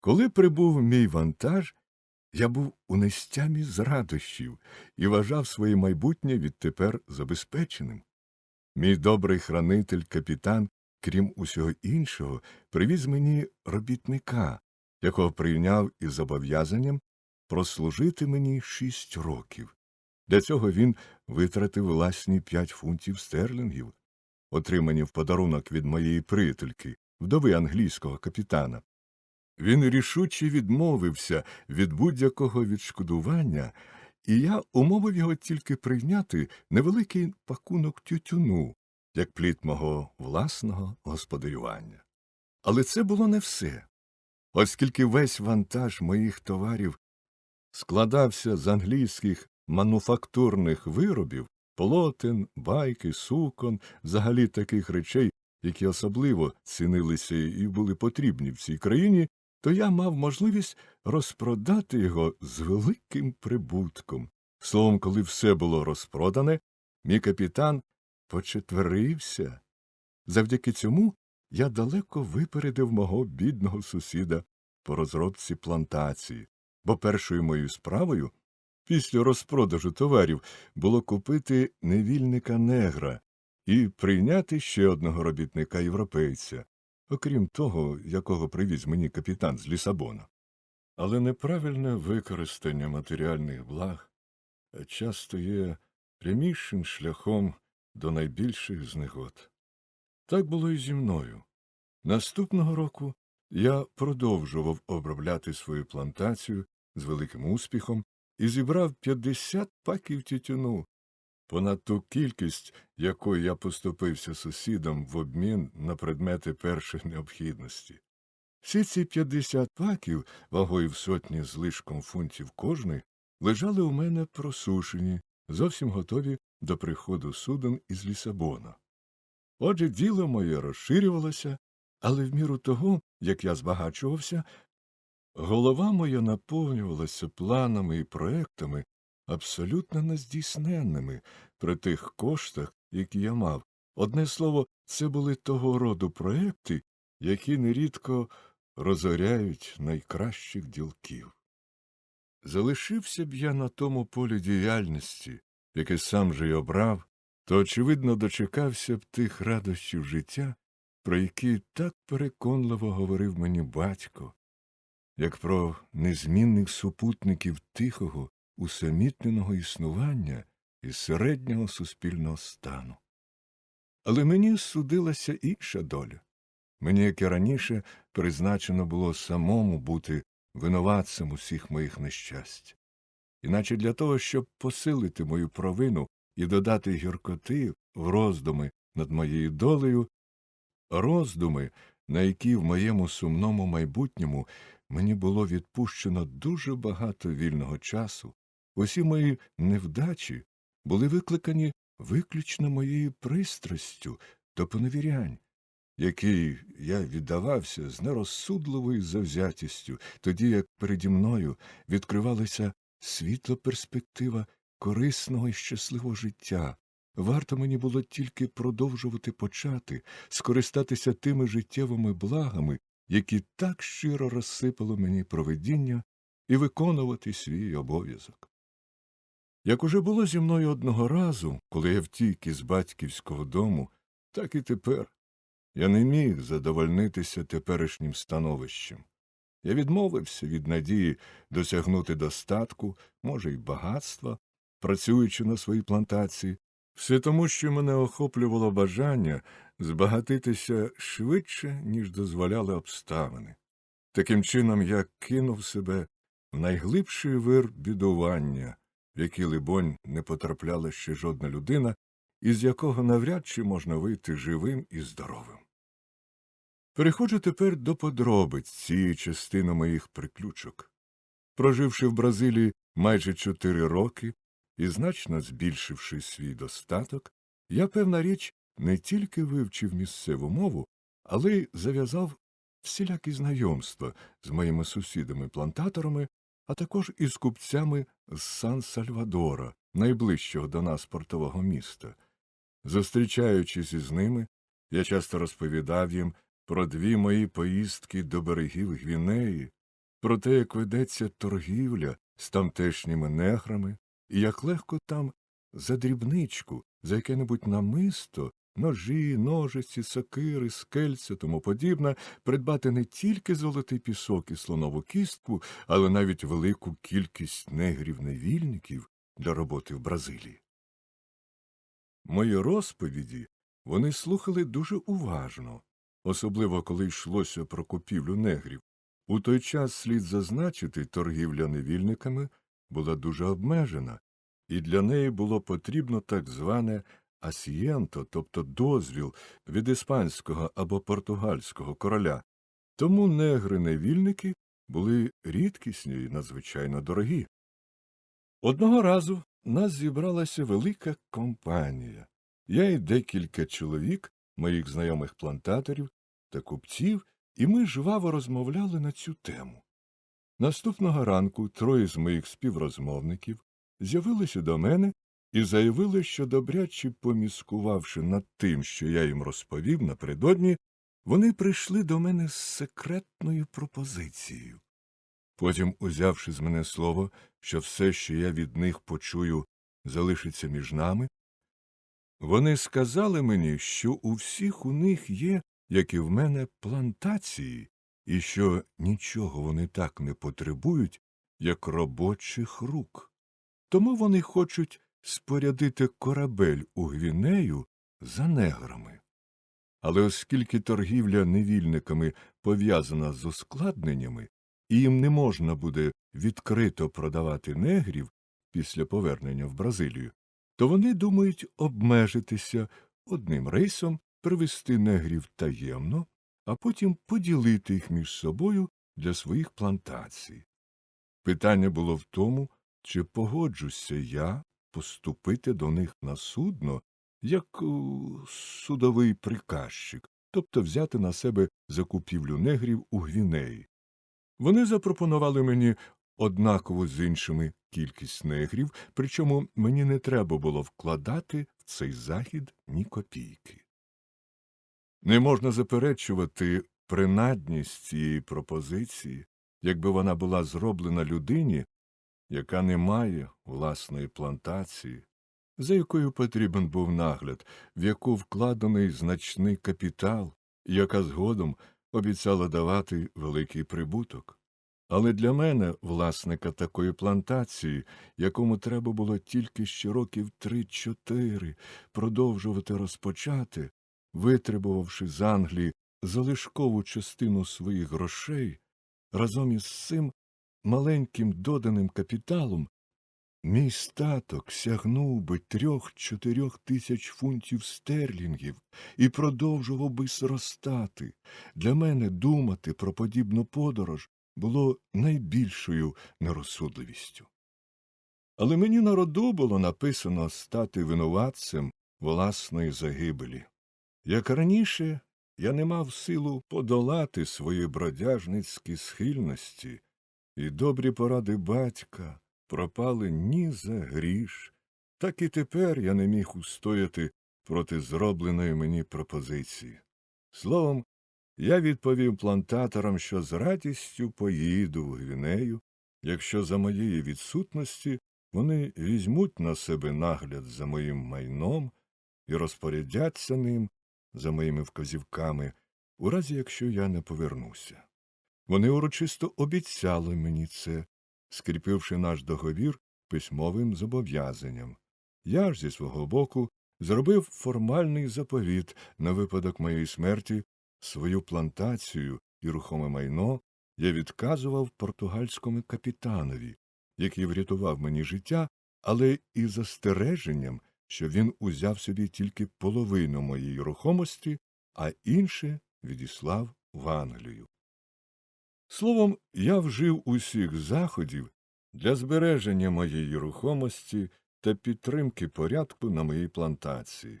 Коли прибув мій вантаж, я був у нестямі з радощів і вважав своє майбутнє відтепер забезпеченим. Мій добрий хранитель капітан, крім усього іншого, привіз мені робітника, якого прийняв із зобов'язанням прослужити мені шість років. Для цього він витратив власні п'ять фунтів стерлінгів, отримані в подарунок від моєї приятельки, вдови англійського капітана. Він рішуче відмовився від будь-якого відшкодування, і я умовив його тільки прийняти невеликий пакунок тютюну, як плід мого власного господарювання. Але це було не все, оскільки весь вантаж моїх товарів складався з англійських мануфактурних виробів, полотен, байки, сукон, взагалі таких речей, які особливо цінилися і були потрібні в цій країні, то я мав можливість розпродати його з великим прибутком. Словом, коли все було розпродане, мій капітан почетверився. Завдяки цьому я далеко випередив мого бідного сусіда по розробці плантації, бо першою моєю справою після розпродажу товарів було купити невільника негра і прийняти ще одного робітника європейця, окрім того, якого привіз мені капітан з Лісабона. Але неправильне використання матеріальних благ часто є прямішим шляхом до найбільших знегод. Так було і зі мною. Наступного року я продовжував обробляти свою плантацію з великим успіхом і зібрав 50 паків тютюну, понад ту кількість, якою я поступився сусідам в обмін на предмети першої необхідності. Всі ці 50 паків, вагою в сотні з лишком фунтів кожний, лежали у мене просушені, зовсім готові до приходу суден із Лісабона. Отже, діло моє розширювалося, але в міру того, як я збагачувався, голова моя наповнювалася планами і проектами, абсолютно нездійсненними при тих коштах, які я мав. Одне слово, це були того роду проекти, які нерідко розоряють найкращих ділків. Залишився б я на тому полі діяльності, яке сам же й обрав, то, очевидно, дочекався б тих радощів життя, про які так переконливо говорив мені батько, як про незмінних супутників тихого, усамітненого існування і середнього суспільного стану. Але мені судилася інша доля. Мені, як і раніше, призначено було самому бути винуватцем усіх моїх нещасть. Іначе для того, щоб посилити мою провину і додати гіркоти в роздуми над моєю долею, роздуми, на які в моєму сумному майбутньому мені було відпущено дуже багато вільного часу, усі мої невдачі були викликані виключно моєю пристрастю до поневірянь, якій я віддавався з нерозсудливою завзятістю, тоді як переді мною відкривалася світла перспектива корисного і щасливого життя. Варто мені було тільки продовжувати почати, скористатися тими життєвими благами, які так щиро розсипало мені провидіння, і виконувати свій обов'язок. Як уже було зі мною одного разу, коли я втік із батьківського дому, так і тепер я не міг задовольнитися теперішнім становищем. Я відмовився від надії досягнути достатку, може, й багатства, працюючи на своїй плантації, все тому, що мене охоплювало бажання збагатитися швидше, ніж дозволяли обставини. Таким чином я кинув себе в найглибший вир бідування, в який, либонь, не потрапляла ще жодна людина, із якого навряд чи можна вийти живим і здоровим. Переходжу тепер до подробиць цієї частини моїх приключок. Проживши в Бразилії майже чотири роки і значно збільшивши свій достаток, я, певна річ, не тільки вивчив місцеву мову, але й зав'язав всілякі знайомства з моїми сусідами-плантаторами, а також із купцями з Сан Сальвадора, найближчого до нас портового міста. Зустрічаючись із ними, я часто розповідав їм про дві мої поїздки до берегів Гвінеї, про те, як ведеться торгівля з тамтешніми неграми, і як легко там за дрібничку, за яке-небудь намисто, ножі, ножиці, сокири, скельця, тому подібне, придбати не тільки золотий пісок і слонову кістку, але навіть велику кількість негрів-невільників для роботи в Бразилії. Мої розповіді вони слухали дуже уважно, особливо коли йшлося про купівлю негрів. У той час слід зазначити, торгівля невільниками була дуже обмежена, і для неї було потрібно так зване асієнто, тобто дозвіл від іспанського або португальського короля. Тому негри-невільники були рідкісні і надзвичайно дорогі. Одного разу нас зібралася велика компанія. Я і декілька чоловік, моїх знайомих плантаторів та купців, і ми жваво розмовляли на цю тему. Наступного ранку троє з моїх співрозмовників з'явилися до мене і заявили, що добряче поміскувавши над тим, що я їм розповів напередодні, вони прийшли до мене з секретною пропозицією. Потім, узявши з мене слово, що все, що я від них почую, залишиться між нами, вони сказали мені, що у всіх у них є, як і в мене, плантації, і що нічого вони так не потребують, як робочих рук. Тому вони хочуть спорядити корабель у Гвінею за неграми. Але оскільки торгівля невільниками пов'язана з ускладненнями, і їм не можна буде відкрито продавати негрів після повернення в Бразилію, то вони думають обмежитися одним рейсом, привезти негрів таємно, а потім поділити їх між собою для своїх плантацій. Питання було в тому, чи погоджуся я поступити до них на судно як судовий приказчик, тобто взяти на себе закупівлю негрів у Гвінеї. Вони запропонували мені однакову з іншими кількість негрів, причому мені не треба було вкладати в цей захід ні копійки. Не можна заперечувати принадність цієї пропозиції, якби вона була зроблена людині, яка не має власної плантації, за якою потрібен був нагляд, в яку вкладений значний капітал, яка згодом обіцяла давати великий прибуток. Але для мене, власника такої плантації, якому треба було тільки ще років три-чотири продовжувати розпочати, витребувавши з Англії залишкову частину своїх грошей, разом із цим маленьким доданим капіталом, мій статок сягнув би трьох-чотирьох тисяч фунтів стерлінгів і продовжував би зростати. Для мене думати про подібну подорож було найбільшою нерозсудливістю. Але мені на роду було написано стати винуватцем власної загибелі. Як раніше, я не мав силу подолати свої бродяжницькі схильності, і добрі поради батька пропали ні за гріш, так і тепер я не міг устояти проти зробленої мені пропозиції. Словом, я відповів плантаторам, що з радістю поїду в Гвінею, якщо за моєї відсутності вони візьмуть на себе нагляд за моїм майном і розпорядяться ним за моїми вказівками, у разі якщо я не повернуся. Вони урочисто обіцяли мені це, скріпивши наш договір письмовим зобов'язанням. Я ж зі свого боку зробив формальний заповіт на випадок моєї смерті свою плантацію і рухоме майно я відказував португальському капітанові, який врятував мені життя, але і застереженням, що він узяв собі тільки половину моєї рухомості, а інше відіслав в Англію. Словом, я вжив усіх заходів для збереження моєї рухомості та підтримки порядку на моїй плантації.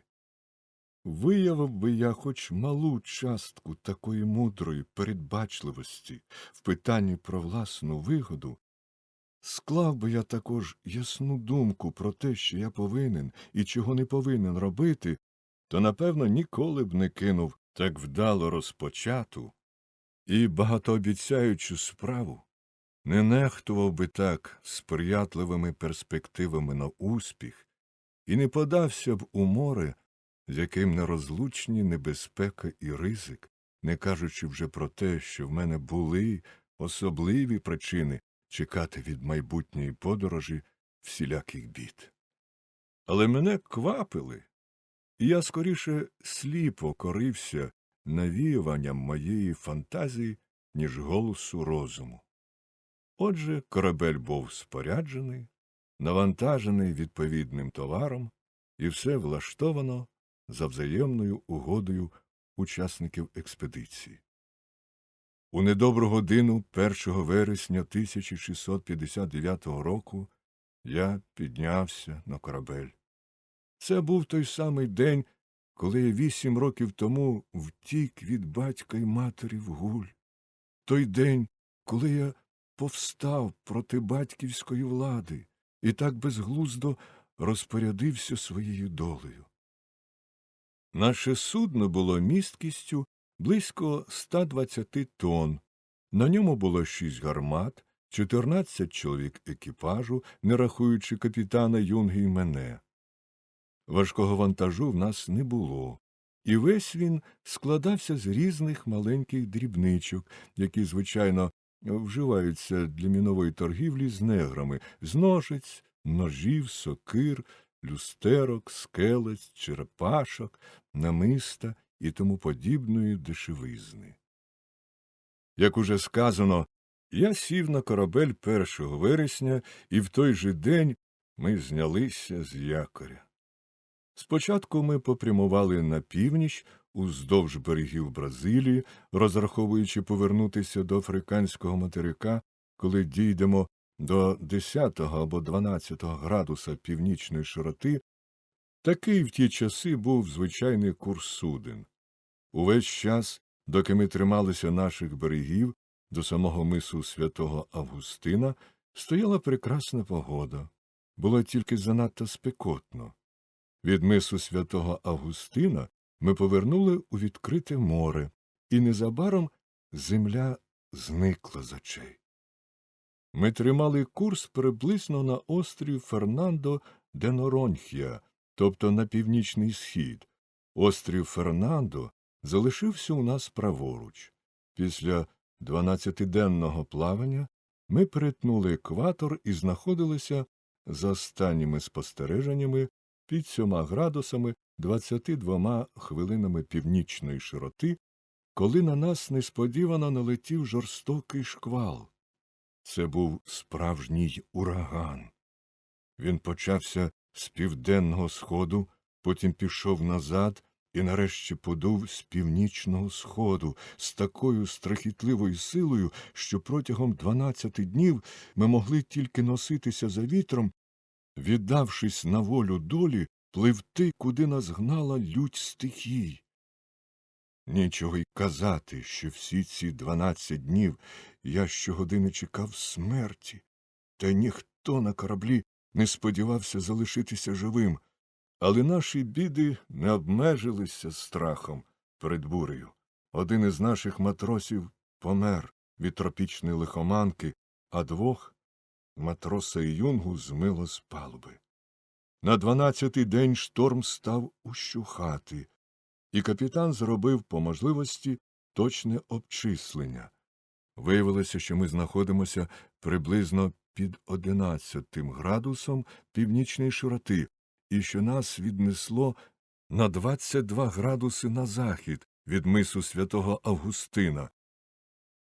Виявив би я хоч малу частку такої мудрої передбачливості в питанні про власну вигоду, склав би я також ясну думку про те, що я повинен і чого не повинен робити, то, напевно, ніколи б не кинув так вдало розпочату і багатообіцяючу справу, не нехтував би так сприятливими перспективами на успіх і не подався б у море, з яким нерозлучні небезпека і ризик, не кажучи вже про те, що в мене були особливі причини чекати від майбутньої подорожі всіляких бід. Але мене квапили, і я скоріше сліпо корився навіюванням моєї фантазії, ніж голосу розуму. Отже, корабель був споряджений, навантажений відповідним товаром, і все влаштовано за взаємною угодою учасників експедиції. У недобру годину 1 вересня 1659 року я піднявся на корабель. Це був той самий день, коли я вісім років тому втік від батька й матері в гуль. Той день, коли я повстав проти батьківської влади і так безглуздо розпорядився своєю долею. Наше судно було місткістю близько 120 тонн. На ньому було шість гармат, 14 чоловік екіпажу, не рахуючи капітана Юнги й мене. Важкого вантажу в нас не було, і весь він складався з різних маленьких дрібничок, які, звичайно, вживаються для мінової торгівлі з неграми, з ножиць, ножів, сокир, люстерок, скелець, черепашок, намиста і тому подібної дешевизни. Як уже сказано, я сів на корабель 1 вересня, і в той же день ми знялися з якоря. Спочатку ми попрямували на північ уздовж берегів Бразилії, розраховуючи повернутися до африканського материка, коли дійдемо до 10 або 12 градуса північної широти. Такий в ті часи був звичайний курс суден. Увесь час, доки ми трималися наших берегів до самого мису святого Августина, стояла прекрасна погода. Було тільки занадто спекотно. Від мису святого Августина ми повернули у відкрите море, і незабаром земля зникла з очей. Ми тримали курс приблизно на острів Фернандо де Норонхія, тобто на північний схід. Острів Фернандо залишився у нас праворуч. Після дванадцятиденного плавання ми перетнули екватор і знаходилися за останніми спостереженнями під сьома градусами 22 хвилинами північної широти, коли на нас несподівано налетів жорстокий шквал. Це був справжній ураган. Він почався з південного сходу, потім пішов назад і нарешті подув з північного сходу з такою страхітливою силою, що протягом дванадцяти днів ми могли тільки носитися за вітром, віддавшись на волю долі, пливти, куди нас гнала лють стихій. Нічого й казати, що всі ці дванадцять днів я щогодини чекав смерті, та ніхто на кораблі не сподівався залишитися живим, але наші біди не обмежилися страхом перед бурею. Один із наших матросів помер від тропічної лихоманки, а двох матроса і юнгу змило з палуби. На дванадцятий день шторм став ущухати, і капітан зробив по можливості точне обчислення. Виявилося, що ми знаходимося приблизно під одинадцятим градусом північної широти, і що нас віднесло на 22 градуси на захід від мису святого Августина.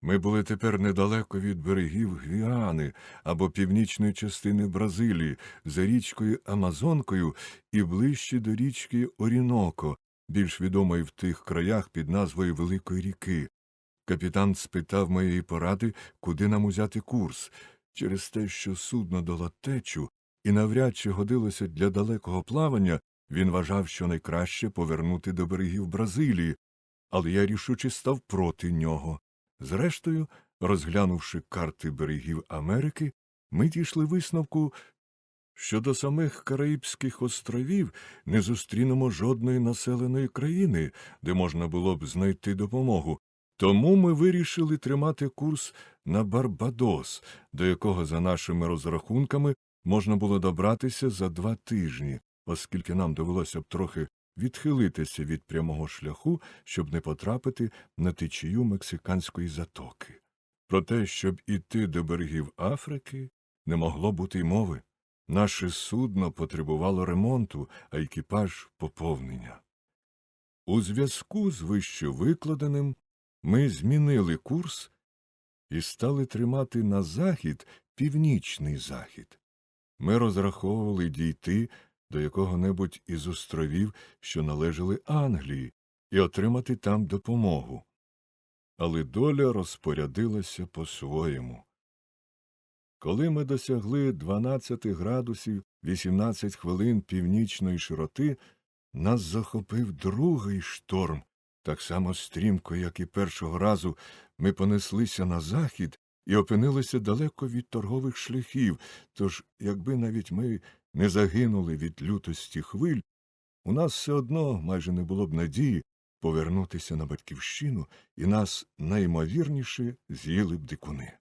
Ми були тепер недалеко від берегів Гвіани або північної частини Бразилії, за річкою Амазонкою і ближче до річки Оріноко, більш відомої в тих краях під назвою Великої ріки. Капітан спитав моєї поради, куди нам узяти курс, через те, що судно дало течу і навряд чи годилося для далекого плавання, він вважав, що найкраще повернути до берегів Бразилії, але я рішуче став проти нього. Зрештою, розглянувши карти берегів Америки, ми дійшли висновку, що до самих Караїбських островів не зустрінемо жодної населеної країни, де можна було б знайти допомогу, Тому ми вирішили тримати курс на Барбадос, до якого, за нашими розрахунками, можна було добратися за два тижні, оскільки нам довелося б трохи відхилитися від прямого шляху, щоб не потрапити на течію мексиканської затоки. Про те, щоб іти до берегів Африки, не могло бути й мови. Наше судно потребувало ремонту, а екіпаж поповнення. У зв'язку з вищевикладеним ми змінили курс і стали тримати на захід північний захід. Ми розраховували дійти до якого-небудь із островів, що належали Англії, і отримати там допомогу. Але доля розпорядилася по-своєму. Коли ми досягли 12 градусів 18 хвилин північної широти, нас захопив другий шторм. Так само стрімко, як і першого разу, ми понеслися на захід і опинилися далеко від торгових шляхів, тож, якби навіть ми не загинули від лютості хвиль, у нас все одно майже не було б надії повернутися на батьківщину, і нас найімовірніше з'їли б дикуни.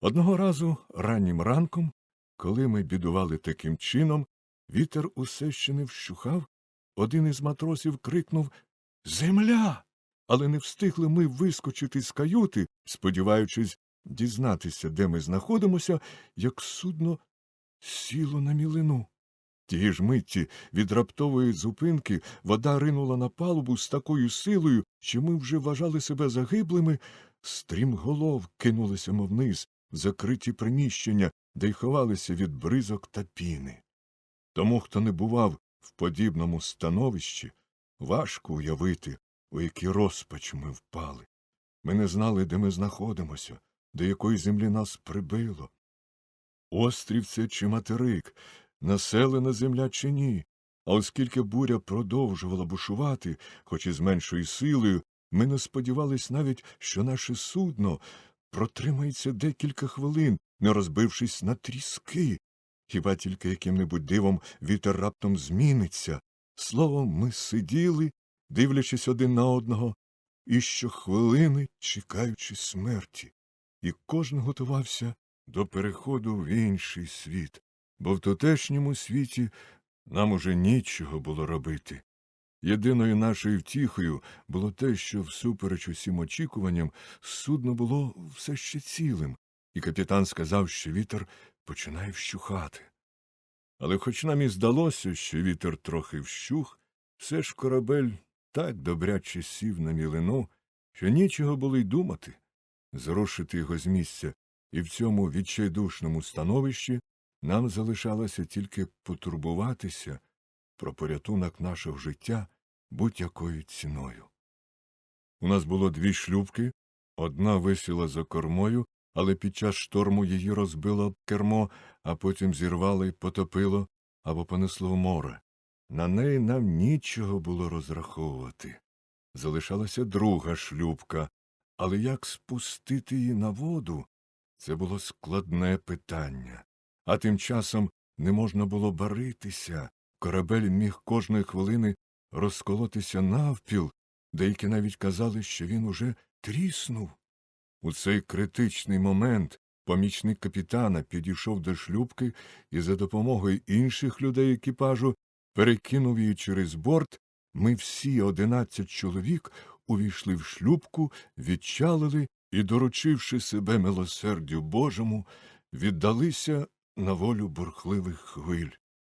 Одного разу раннім ранком, коли ми бідували таким чином, вітер усе ще не вщухав, один із матросів крикнув Земля. Але не встигли ми вискочити з каюти, сподіваючись дізнатися, де ми знаходимося, як судно сіло на мілину. Тієї ж митті від раптової зупинки вода ринула на палубу з такою силою, що ми вже вважали себе загиблими, стрімголов кинулися мов вниз, в закриті приміщення, де й ховалися від бризок та піни. Тому, хто не бував в подібному становищі, важко уявити, у який розпач ми впали. Ми не знали, де ми знаходимося, до якої землі нас прибило. Острів це чи материк, населена земля чи ні. А оскільки буря продовжувала бушувати, хоч і з меншою силою, ми не сподівались навіть, що наше судно протримається декілька хвилин, не розбившись на тріски. Хіба тільки яким-небудь дивом вітер раптом зміниться. Словом, ми сиділи, дивлячись один на одного, і щохвилини чекаючи смерті, і кожен готувався до переходу в інший світ, бо в тутешньому світі нам уже нічого було робити. Єдиною нашою втіхою було те, що, всупереч усім очікуванням, судно було все ще цілим, і капітан сказав, що вітер починає вщухати. Але хоч нам і здалося, що вітер трохи вщух, все ж корабель так добряче сів на мілину, що нічого було й думати зрушити його з місця, і в цьому відчайдушному становищі нам залишалося тільки потурбуватися про порятунок нашого життя будь-якою ціною. У нас було дві шлюбки, одна висіла за кормою, але під час шторму її розбило кермо, а потім зірвало і потопило або понесло в море. На неї нам нічого було розраховувати. Залишалася друга шлюбка, але як спустити її на воду це було складне питання. А тим часом не можна було баритися. Корабель міг кожної хвилини розколотися навпіл, деякі навіть казали, що він уже тріснув. У цей критичний момент помічник капітана підійшов до шлюбки і за допомогою інших людей екіпажу перекинув її через борт. Ми всі одинадцять чоловік увійшли в шлюбку, відчалили і, доручивши себе милосердю Божому, віддалися на волю бурхливих хвиль.